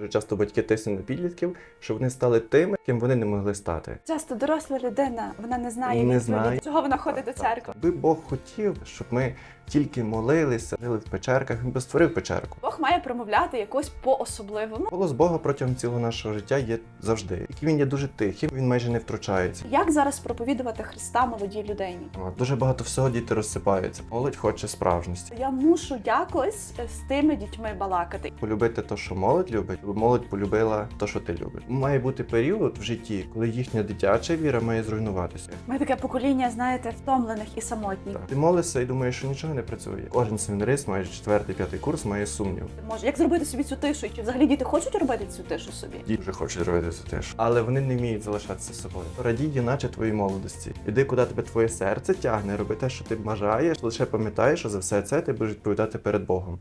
Дуже часто батьки тиснуть на підлітків, щоб вони стали тими, ким вони не могли стати. Часто доросла людина, вона не знає Не знає. чого вона ходить до церкви. Би Бог хотів, щоб ми тільки молилися, жили в печерках, він би створив печерку. Бог має промовляти якось по-особливому. Голос Бога протягом цілого нашого життя є завжди. Який він є дуже тихим, він майже не втручається. Як зараз проповідувати Христа молодій людині? Дуже багато всього діти розсипаються. Молодь хоче справжності. Я мушу якось з тими дітьми балакати. Полюбити те, що молодь любить, щоб молодь полюбила те, що ти любиш. Має бути період в житті, коли їхня дитяча віра має зруйнуватися. Ми таке покоління, знаєте, втомлених і самотніх. Так. Ти молишся і думаєш, що нічого не працює. Кожен семінарист, майже четвертий, п'ятий курс, має сумнів. Може, як зробити собі цю тишу? Чи взагалі діти хочуть робити цю тишу собі? Діти вже хочуть робити це теж, але вони не вміють залишатися собою. Радій, іначе твоїй молодості. Іди, куди тебе твоє серце тягне, роби те, що ти бажаєш. Лише пам'ятай, що за все це ти будеш відповідати перед Богом.